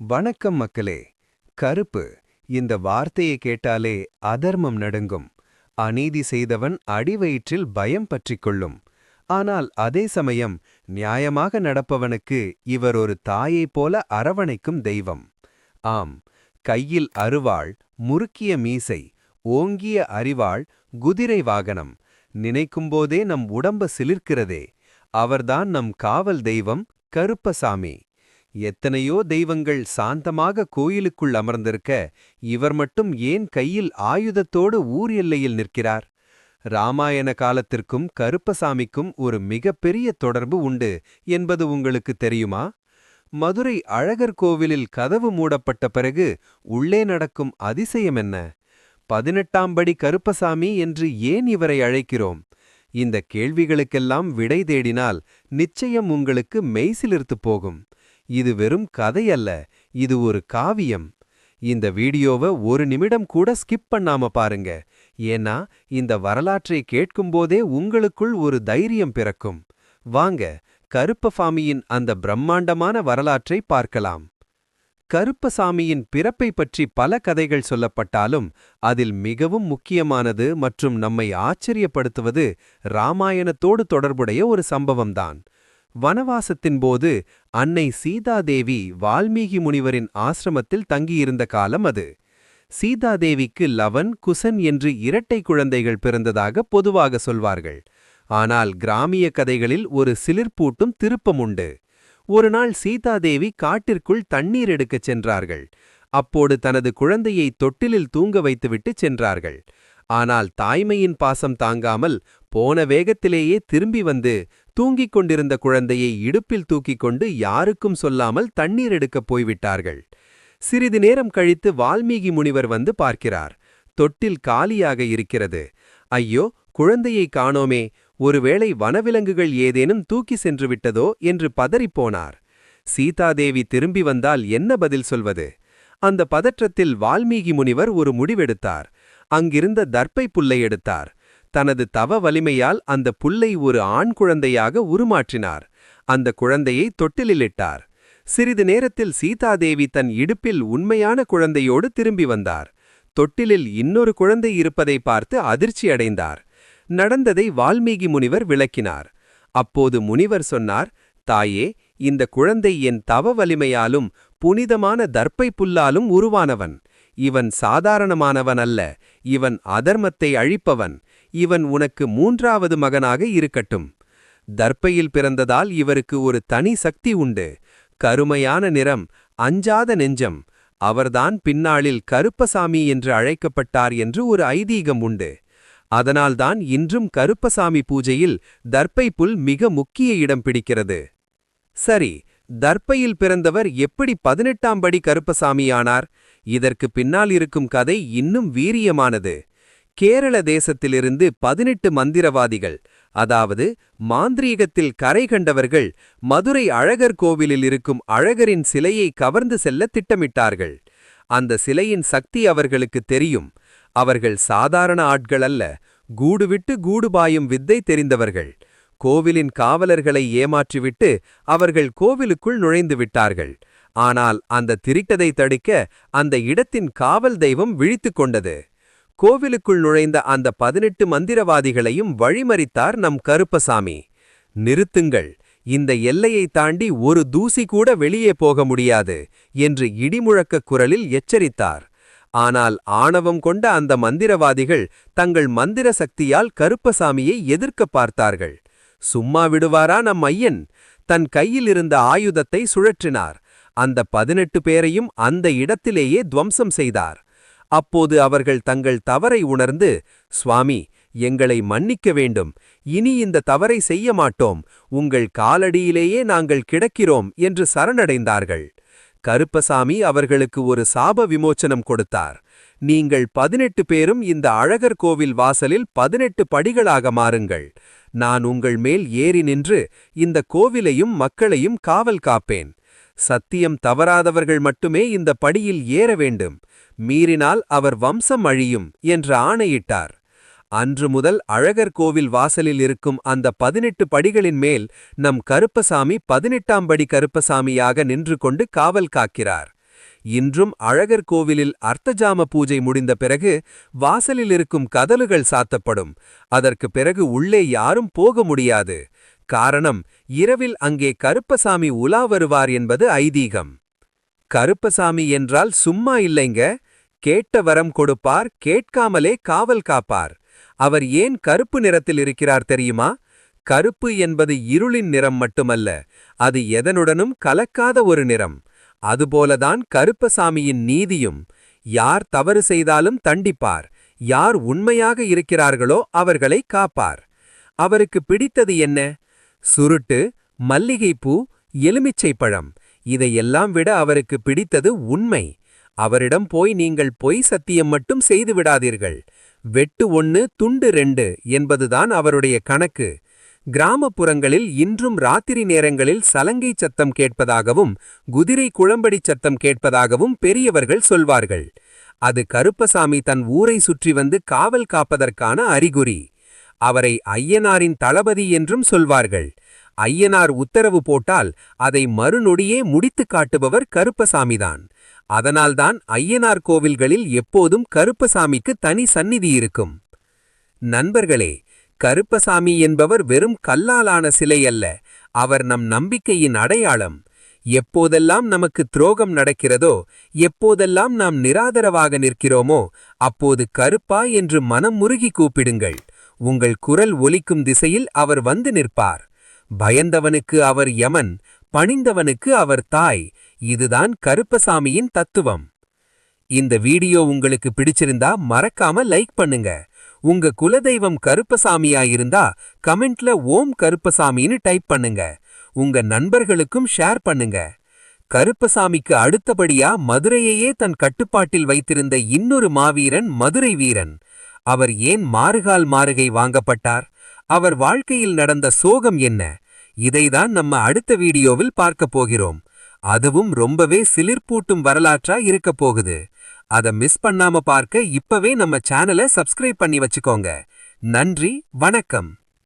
வணக்கம் மக்களே. கருப்பு. இந்த வார்த்தையை கேட்டாலே அதர்மம் நடுங்கும். அநீதி செய்தவன் அடிவயிற்றில் பயம் பற்றிக் கொள்ளும். ஆனால் அதே சமயம் நியாயமாக நடப்பவனுக்கு இவர் ஒரு தாயைப் போல அரவணைக்கும் தெய்வம். ஆம். கையில் அருவாள் முறுக்கிய மீசை ஓங்கிய அறிவாள் குதிரை வாகனம். நினைக்கும்போதே நம் உடம்ப சிலிர்க்கிறதே. அவர்தான் நம் காவல் தெய்வம் கருப்பசாமி. எத்தனையோ தெய்வங்கள் சாந்தமாக கோயிலுக்குள் அமர்ந்திருக்க இவர் மட்டும் ஏன் கையில் ஆயுதத்தோடு ஊர் எல்லையில் நிற்கிறார்? ராமாயண காலத்திற்கும் கருப்பசாமிக்கும் ஒரு மிகப்பெரிய தொடர்பு உண்டு என்பது உங்களுக்கு தெரியுமா? மதுரை அழகர் கோவிலில் கதவு மூடப்பட்ட பிறகு உள்ளே நடக்கும் அதிசயம் என்ன? பதினெட்டாம் படி கருப்பசாமி என்று ஏன் இவரை அழைக்கிறோம்? இந்த கேள்விகளுக்கெல்லாம் விடை தேடினால் நிச்சயம் உங்களுக்கு மெய்சிலிருத்து போகும். இது வெறும் கதையல்ல இது ஒரு காவியம். இந்த வீடியோவை ஒரு நிமிடம் கூட ஸ்கிப் பண்ணாம பாருங்க. ஏன்னா இந்த வரலாற்றை கேட்கும்போதே உங்களுக்குள் ஒரு தைரியம் பிறக்கும். வாங்க கருப்பசாமியின் அந்த பிரம்மாண்டமான வரலாற்றை பார்க்கலாம். கருப்பசாமியின் பிறப்பை பற்றி பல கதைகள் சொல்லப்பட்டாலும் அதில் மிகவும் முக்கியமானது மற்றும் நம்மை ஆச்சரியப்படுத்துவது ராமாயணத்தோடு தொடர்புடைய ஒரு சம்பவம்தான். வனவாசத்தின் போது அன்னை சீதாதேவி வால்மீகி முனிவரின் ஆசிரமத்தில் தங்கியிருந்த காலம் அது. சீதாதேவிக்கு லவன் குசன் என்று இரட்டை குழந்தைகள் பிறந்ததாக பொதுவாக சொல்வார்கள். ஆனால் கிராமிய கதைகளில் ஒரு சிலிர்ப்பூட்டும் திருப்பம் உண்டு. ஒருநாள் சீதாதேவி காட்டிற்குள் தண்ணீர் எடுக்கச் சென்றார்கள். அப்போது தனது குழந்தையை தொட்டிலில் தூங்க வைத்துவிட்டு சென்றார்கள். ஆனால் தாய்மையின் பாசம் தாங்காமல் போன வேகத்திலேயே திரும்பி வந்து தூங்கிக் கொண்டிருந்த குழந்தையை இடுப்பில் தூக்கிக் கொண்டு யாருக்கும் சொல்லாமல் தண்ணீர் எடுக்கப் போய்விட்டார்கள். சிறிது நேரம் கழித்து வால்மீகி முனிவர் வந்து பார்க்கிறார். தொட்டில் காலியாக இருக்கிறது. ஐயோ குழந்தையை காணோமே. ஒருவேளை வனவிலங்குகள் ஏதேனும் தூக்கி சென்று விட்டதோ என்று பதறிப்போனார் சீதாதேவி திரும்பி வந்தால் என்ன பதில் சொல்வது? அந்த பதற்றத்தில் வால்மீகி முனிவர் ஒரு முடிவெடுத்தார். அங்கிருந்த தர்ப்பை புல்லை எடுத்தார். தனது தவ வலிமையால் அந்த புல்லை ஒரு ஆண் குழந்தையாக உருமாற்றினார். அந்த குழந்தையை தொட்டிலிலிட்டார் சிறிது நேரத்தில் சீதாதேவி தன் இடுப்பில் உண்மையான குழந்தையோடு திரும்பி வந்தார். தொட்டிலில் இன்னொரு குழந்தை இருப்பதை பார்த்து அதிர்ச்சி அடைந்தார். நடந்ததை வால்மீகி முனிவர் விளக்கினார். அப்போது முனிவர் சொன்னார் தாயே இந்த குழந்தை என் தவ வலிமையாலும் புனிதமான தர்ப்பை புல்லாலும் உருவானவன். இவன் சாதாரணமானவன் அல்ல இவன் அதர்மத்தை அழிப்பவன் இவன் உனக்கு மூன்றாவது மகனாக இருக்கட்டும். தர்ப்பையில் பிறந்ததால் இவருக்கு ஒரு தனி சக்தி உண்டு. கருமையான நிறம் அஞ்சாத நெஞ்சம் அவர்தான் பின்னாளில் கருப்பசாமி என்று அழைக்கப்பட்டார் என்று ஒரு ஐதீகம் உண்டு. அதனால்தான் இன்றும் கருப்பசாமி பூஜையில் தர்ப்பை புல் மிக முக்கிய இடம் பிடிக்கிறது. சரி தர்ப்பையில் பிறந்தவர் எப்படி பதினெட்டாம் படி கருப்பசாமியானார்? இதற்கு பின்னால் இருக்கும் கதை இன்னும் வீரியமானது. கேரள தேசத்திலிருந்து பதினெட்டு மந்திரவாதிகள் அதாவது மாந்திரீகத்தில் கரை கண்டவர்கள் மதுரை அழகர் கோவிலில் இருக்கும் அழகரின் சிலையை கவர்ந்து செல்ல திட்டமிட்டார்கள். அந்த சிலையின் சக்தி அவர்களுக்கு தெரியும். அவர்கள் சாதாரண ஆட்கள் அல்ல கூடுவிட்டு கூடுபாயும் வித்தை தெரிந்தவர்கள். கோவிலின் காவலர்களை ஏமாற்றிவிட்டு அவர்கள் கோவிலுக்குள் நுழைந்து விட்டார்கள். ஆனால் அந்த திருட்டதை தடுக்க அந்த இடத்தின் காவல் தெய்வம் விழித்துக் கொண்டது. கோவிலுக்குள் நுழைந்த அந்த பதினெட்டு மந்திரவாதிகளையும் வழிமறித்தார் நம் கருப்பசாமி. நிறுத்துங்கள். இந்த எல்லையை தாண்டி ஒரு தூசி கூட வெளியே போக முடியாது என்று இடிமுழக்க குரலில் எச்சரித்தார். ஆனால் ஆணவம் கொண்ட அந்த மந்திரவாதிகள் தங்கள் மந்திர சக்தியால் கருப்பசாமியை எதிர்க்க பார்த்தார்கள். சும்மா விடுவாரா நம் ஐயன்? தன் கையில் இருந்த ஆயுதத்தை சுழற்றினார். அந்த பதினெட்டு பேரையும் அந்த இடத்திலேயே துவம்சம் செய்தார். அப்போது அவர்கள் தங்கள் தவறை உணர்ந்து சுவாமி எங்களை மன்னிக்க வேண்டும். இனி இந்த தவறை செய்ய மாட்டோம். உங்கள் காலடியிலேயே நாங்கள் கிடக்கிறோம் என்று சரணடைந்தார்கள். கருப்பசாமி அவர்களுக்கு ஒரு சாப விமோச்சனம் கொடுத்தார். நீங்கள் பதினெட்டு பேரும் இந்த அழகர் கோவில் வாசலில் பதினெட்டு படிகளாக மாறுங்கள். நான் உங்கள் மேல் ஏறி நின்று இந்த கோவிலையும் மக்களையும் காவல் காப்பேன். சத்தியம் தவறாதவர்கள் மட்டுமே இந்த படியில் ஏற வேண்டும். மீறினால் அவர் வம்சம் அழியும் என்று ஆணையிட்டார். அன்று முதல் அழகர் கோவில் வாசலில் இருக்கும் அந்த பதினெட்டு படிகளின் மேல் நம் கருப்பசாமி பதினெட்டாம் படி கருப்பசாமியாக நின்று கொண்டு காவல் காக்கிறார். இன்றும் அழகர் கோவிலில் அர்த்தஜாம பூஜை முடிந்த பிறகு வாசலில் இருக்கும் கதலுகள் சாத்தப்படும். அதற்கு பிறகு உள்ளே யாரும் போக முடியாது. காரணம் இரவில் அங்கே கருப்பசாமி உலா வருவார் என்பது ஐதீகம். கருப்பசாமி என்றால் சும்மா இல்லைங்க கேட்ட வரம் கொடுப்பார் கேட்காமலே காவல் காப்பார். அவர் ஏன் கருப்பு நிறத்தில் இருக்கிறார் தெரியுமா? கருப்பு என்பது இருளின் நிறம் மட்டுமல்ல அது எதனுடனும் கலக்காத ஒரு நிறம். அதுபோலதான் கருப்பசாமியின் நீதியும். யார் தவறு செய்தாலும் தண்டிப்பார் யார் உண்மையாக இருக்கிறார்களோ அவர்களை காப்பார். அவருக்கு பிடித்தது என்ன? சுருட்டு மல்லிகைப்பூ எலுமிச்சை பழம் இதையெல்லாம் விட அவருக்கு பிடித்தது உண்மை. அவரிடம் போய் நீங்கள் பொய் சத்தியம் மட்டும் செய்து விடாதீர்கள். வெட்டு ஒன்னு துண்டு ரெண்டு என்பதுதான் அவருடைய கணக்கு. கிராமப்புறங்களில் இன்றும் ராத்திரி நேரங்களில் சலங்கை சத்தம் கேட்பதாகவும் குதிரை குழம்படி சத்தம் கேட்பதாகவும் பெரியவர்கள் சொல்வார்கள். அது கருப்பசாமி தன் ஊரை சுற்றி வந்து காவல் காப்பதற்கான அறிகுறி. அவரை ஐயனாரின் தளபதி என்றும் சொல்வார்கள். ஐயனார் உத்தரவு போட்டால் அதை மறுநொடியே முடித்துக் காட்டுபவர் கருப்பசாமிதான். அதனால்தான் ஐயனார் கோவில்களில் எப்போதும் கருப்பசாமிக்கு தனி சந்நிதி இருக்கும். நண்பர்களே கருப்பசாமி என்பவர் வெறும் கல்லாலான சிலை அல்ல. அவர் நம் நம்பிக்கையின் அடையாளம். எப்போதெல்லாம் நமக்கு துரோகம் நடக்கிறதோ எப்போதெல்லாம் நாம் நிராதரவாக நிற்கிறோமோ அப்போது கருப்பா என்று மனம் முருகி கூப்பிடுங்கள். உங்கள் குரல் ஒலிக்கும் திசையில் அவர் வந்து நிற்பார். பயந்தவனுக்கு அவர் யமன் பணிந்தவனுக்கு அவர் தாய். இதுதான் கருப்பசாமியின் தத்துவம். இந்த வீடியோ உங்களுக்கு பிடிச்சிருந்தா மறக்காம லைக் பண்ணுங்க. உங்க குலதெய்வம் கருப்பசாமியா இருந்தா கமெண்ட்ல ஓம் கருப்பசாமின்னு டைப் பண்ணுங்க. உங்க நண்பர்களுக்கும் ஷேர் பண்ணுங்க. கருப்பசாமிக்கு அடுத்தபடியா மதுரையையே தன் கட்டுப்பாட்டில் வைத்திருந்த இன்னொரு மாவீரன் மதுரை வீரன். அவர் ஏன் மாறுகால் மாறுகை வாங்கப்பட்டார்? அவர் வாழ்க்கையில் நடந்த சோகம் என்ன? இதைதான் நம்ம அடுத்த வீடியோவில் பார்க்கப் போகிறோம். அதுவும் ரொம்பவே சிலிர்ப்பூட்டும் வரலாற்றா இருக்கப் போகுது. அத மிஸ் பண்ணாம பார்க்க இப்பவே நம்ம சேனலை சப்ஸ்கிரைப் பண்ணி வச்சுக்கோங்க. நன்றி வணக்கம்.